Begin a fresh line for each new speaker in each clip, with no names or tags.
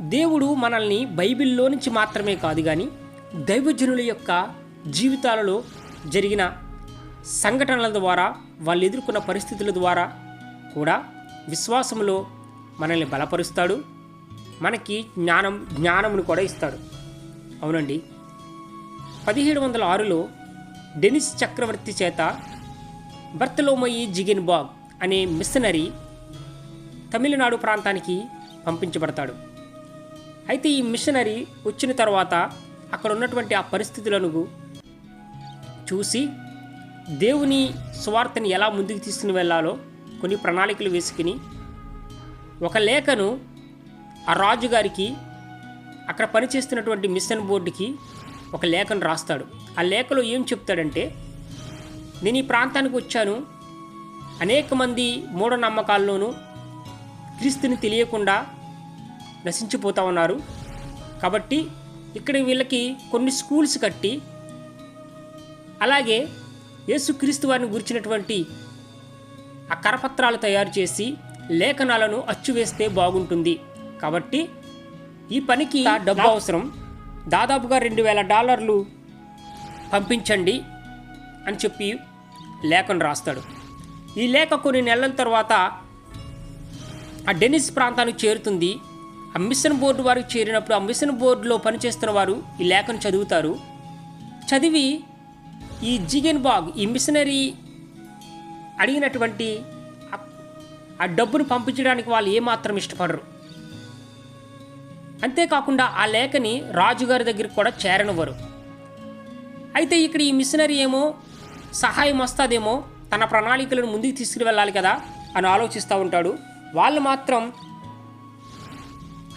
దేవుడు మనల్ని బైబిల్లో నుంచి మాత్రమే కాదు కానీ దైవజనుల యొక్క జీవితాలలో జరిగిన సంఘటనల ద్వారా వాళ్ళు ఎదుర్కొన్న పరిస్థితుల ద్వారా కూడా విశ్వాసంలో మనల్ని బలపరుస్తాడు. మనకి జ్ఞానం జ్ఞానమును కూడా ఇస్తాడు. అవునండి. పదిహేడు వందల ఆరులో డెనిస్ చక్రవర్తి చేత బర్తలోమయి జిగిన్ బాగ్ అనే మిషనరీ తమిళనాడు ప్రాంతానికి పంపించబడతాడు. అయితే ఈ మిషనరీ వచ్చిన తర్వాత అక్కడ ఉన్నటువంటి ఆ పరిస్థితులను చూసి దేవుని సువార్తని ఎలా ముందుకు తీసుకుని వెళ్ళాలో కొన్ని ప్రణాళికలు వేసుకుని ఒక లేఖను ఆ రాజుగారికి అక్కడ పనిచేస్తున్నటువంటి మిషన్ బోర్డుకి ఒక లేఖను రాస్తాడు. ఆ లేఖలో ఏం చెప్తాడంటే నేను ఈ ప్రాంతానికి వచ్చాను. అనేక మంది మూఢనమ్మకాల్లోనూ క్రీస్తుని తెలియకుండా నశించిపోతా ఉన్నారు. కాబట్టి ఇక్కడ వీళ్ళకి కొన్ని స్కూల్స్ కట్టి అలాగే యేసుక్రీస్తు వారిని గురించినటువంటి ఆ కరపత్రాలు తయారు చేసి లేఖనాలను అచ్చు వేస్తే బాగుంటుంది. కాబట్టి ఈ పనికి డబ్బు అవసరం. దాదాపుగా రెండు వేల డాలర్లు పంపించండి అని చెప్పి లేఖను రాస్తాడు. ఈ లేఖ కొన్ని నెలల తర్వాత ఆ డెనిస్ ప్రాంతానికి చేరుతుంది. ఆ మిషన్ బోర్డు వారికి చేరినప్పుడు ఆ మిషన్ బోర్డులో పనిచేస్తున్న వారు ఈ లేఖను చదువుతారు. చదివి ఈ జిగెన్ బాగ్ ఈ మిషనరీ అడిగినటువంటి ఆ- డబ్బును పంపించడానికి వాళ్ళు ఏమాత్రం ఇష్టపడరు. అంతేకాకుండా ఆ లేఖని రాజుగారి దగ్గరికి కూడా చేరనివ్వరు. అయితే ఇక్కడ ఈ మిషనరీ ఏమో సహాయం వస్తుందేమో తన ప్రణాళికలను ముందుకు తీసుకుని వెళ్ళాలి కదా అని ఆలోచిస్తూ ఉంటాడు. వాళ్ళు మాత్రం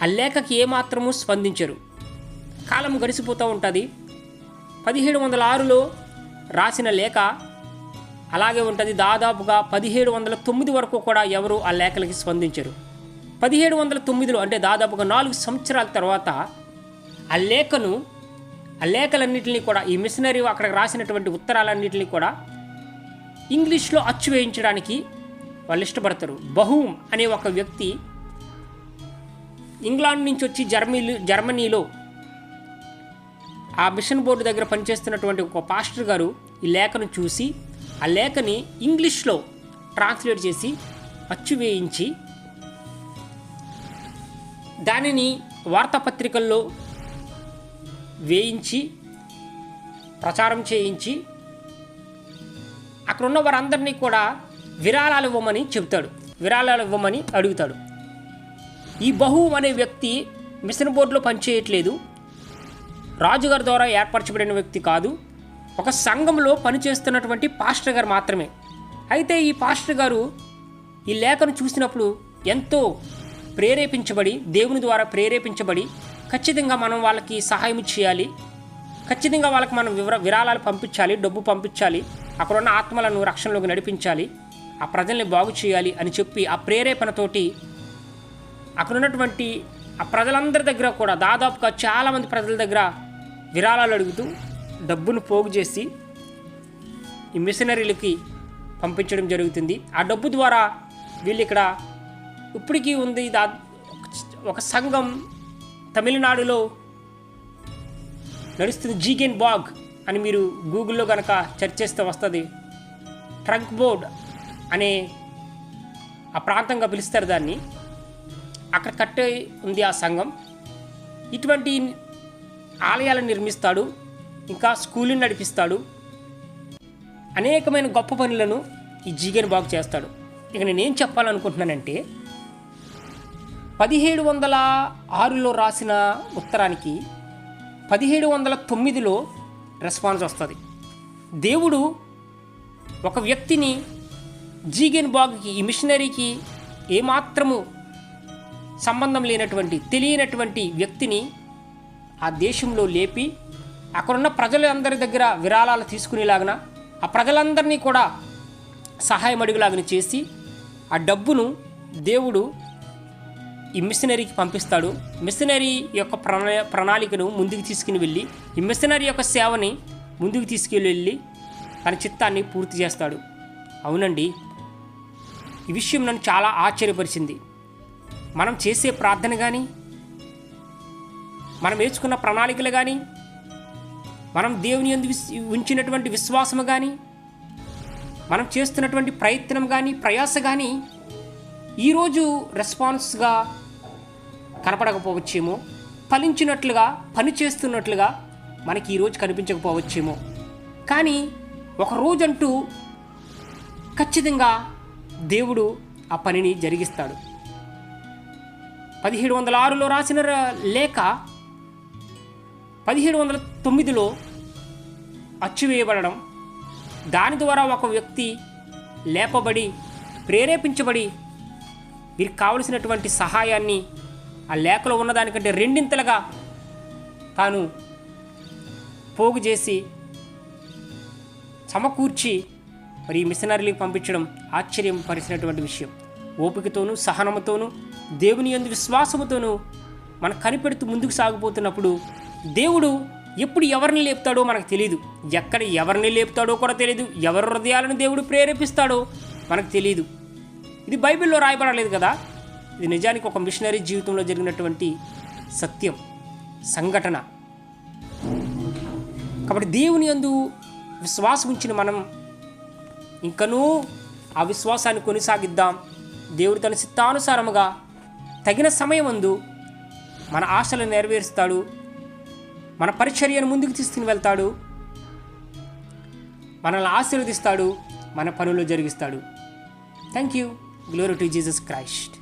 ఆ లేఖకి ఏమాత్రము స్పందించరు. కాలం గడిచిపోతూ ఉంటుంది. పదిహేడు వందల ఆరులో రాసిన లేఖ అలాగే ఉంటుంది. దాదాపుగా పదిహేడు వందల తొమ్మిది వరకు కూడా ఎవరు ఆ లేఖలకి స్పందించరు. పదిహేడు వందల తొమ్మిదిలో అంటే దాదాపుగా నాలుగు సంవత్సరాల తర్వాత ఆ లేఖను ఆ లేఖలన్నింటినీ కూడా ఈ మిషనరీ అక్కడ రాసినటువంటి ఉత్తరాలన్నింటినీ కూడా ఇంగ్లీష్లో అచ్చు వేయించడానికి వాళ్ళు ఇష్టపడతారు. బహూమ్ అనే ఒక వ్యక్తి ఇంగ్లాండ్ నుంచి వచ్చి జర్మనీలు జర్మనీలో ఆ మిషన్ బోర్డు దగ్గర పనిచేస్తున్నటువంటి ఒక పాస్టర్ గారు ఈ లేఖను చూసి ఆ లేఖని ఇంగ్లీష్లో ట్రాన్స్లేట్ చేసి అచ్చు వేయించి దానిని వార్తాపత్రికల్లో వేయించి ప్రచారం చేయించి అక్కడ ఉన్న వారందరినీ కూడా విరాళాలు ఇవ్వమని చెబుతాడు. విరాళాలు ఇవ్వమని అడుగుతాడు. ఈ బహు అనే వ్యక్తి మిషన్ బోర్డులో పనిచేయట్లేదు. రాజుగారి ద్వారా ఏర్పరచబడిన వ్యక్తి కాదు. ఒక సంఘంలో పనిచేస్తున్నటువంటి పాస్టర్ గారు మాత్రమే. అయితే ఈ పాస్టర్ గారు ఈ లేఖను చూసినప్పుడు ఎంతో ప్రేరేపించబడి దేవుని ద్వారా ప్రేరేపించబడి ఖచ్చితంగా మనం వాళ్ళకి సహాయం చేయాలి. ఖచ్చితంగా వాళ్ళకి మనం వివర విరాళాలు పంపించాలి డబ్బు పంపించాలి. అక్కడ ఉన్న ఆత్మలను రక్షణలోకి నడిపించాలి. ఆ ప్రజల్ని బాగు చేయాలి అని చెప్పి ఆ ప్రేరేపణతోటి అక్కడ ఉన్నటువంటి ఆ ప్రజలందరి దగ్గర కూడా దాదాపుగా చాలామంది ప్రజల దగ్గర విరాళాలు అడుగుతూ డబ్బును పోగు చేసి ఈ మిషనరీలకి పంపించడం జరుగుతుంది. ఆ డబ్బు ద్వారా వీళ్ళు ఇక్కడ ఇప్పటికీ ఉంది. దా ఒక సంఘం తమిళనాడులో నడుస్తుంది జీగెన్ బాగ్ అని మీరు గూగుల్లో కనుక సెర్చ్ చేస్తే వస్తుంది. ట్రంక్ బోర్డ్ అనే ఆ ప్రాంతంగా పిలుస్తారు దాన్ని. అక్కడ కట్టే ఉంది ఆ సంఘం. ఇటువంటి ఆలయాలను నిర్మిస్తాడు ఇంకా స్కూల్ని నడిపిస్తాడు. అనేకమైన గొప్ప పనులను ఈ జీగన్ బాగు చేస్తాడు. ఇక నేనేం చెప్పాలనుకుంటున్నానంటే పదిహేడు వందల ఆరులో రాసిన ఉత్తరానికి పదిహేడు వందల తొమ్మిదిలో రెస్పాన్స్ వస్తుంది. దేవుడు ఒక వ్యక్తిని జీగెన్ బాగ్కి ఈ మిషనరీకి ఏమాత్రము సంబంధం లేనటువంటి తెలియనటువంటి వ్యక్తిని ఆ దేశంలో లేపి అక్కడున్న ప్రజలందరి దగ్గర విరాళాలు తీసుకునేలాగన ఆ ప్రజలందరినీ కూడా సహాయం అడుగులాగిన చేసి ఆ డబ్బును దేవుడు ఈ మిషనరీకి పంపిస్తాడు. మిషనరీ యొక్క ప్రణా ప్రణాళికను ముందుకు తీసుకుని వెళ్ళి ఈ మిషనరీ యొక్క సేవని ముందుకు తీసుకుని వెళ్ళి తన చిత్తాన్ని పూర్తి చేస్తాడు. అవునండి. ఈ విషయం నన్ను చాలా ఆశ్చర్యపరిచింది. మనం చేసే ప్రార్థన కానీ మనం వేసుకున్న ప్రణాళికలు కానీ మనం దేవుని యందు విస్ ఉంచినటువంటి విశ్వాసము కానీ మనం చేస్తున్నటువంటి ప్రయత్నం కానీ ప్రయాస కానీ ఈరోజు రెస్పాన్స్గా కనపడకపోవచ్చేమో ఫలించినట్లుగా పని చేస్తున్నట్లుగా మనకి ఈరోజు కనిపించకపోవచ్చేమో. కానీ ఒక రోజంటూ ఖచ్చితంగా దేవుడు ఆ పనిని జరిగిస్తాడు. పదిహేడు వందల ఆరులో రాసిన లేఖ పదిహేడు వందల తొమ్మిదిలో అచ్చువేయబడడం దాని ద్వారా ఒక వ్యక్తి లేపబడి ప్రేరేపించబడి వీరికి కావలసినటువంటి సహాయాన్ని ఆ లేఖలో ఉన్నదానికంటే రెండింతలుగా తాను పోగు చేసి సమకూర్చి మరి మిషనరీలకు పంపించడం ఆశ్చర్యం పరిచినటువంటి విషయం. ఓపికతోనూ సహనముతోనూ దేవుని యందు విశ్వాసముతోనూ మనం కనిపెడుతూ ముందుకు సాగిపోతున్నప్పుడు దేవుడు ఎప్పుడు ఎవరిని లేపుతాడో మనకు తెలియదు ఎక్కడ ఎవరిని లేపుతాడో కూడా తెలియదు ఎవరి హృదయాలను దేవుడు ప్రేరేపిస్తాడో మనకు తెలియదు ఇది బైబిల్లో రాయబడలేదు కదా? ఇది నిజానికి ఒక మిషనరీ జీవితంలో జరిగినటువంటి సత్యం సంఘటన. కాబట్టి దేవుని యందు విశ్వాసం ఉంచిన మనం ఇంకనూ ఆ విశ్వాసాన్ని కొనసాగిద్దాం. దేవుడు తన చిత్తానుసారముగా తగిన సమయమందు మన ఆశలు నెరవేరుస్తాడు మన పరిచర్యను ముందుకు తీసుకుని వెళ్తాడు మనల్ని ఆశీర్వదిస్తాడు మన పనులు జరిగిస్తాడు. Thank you glory to Jesus Christ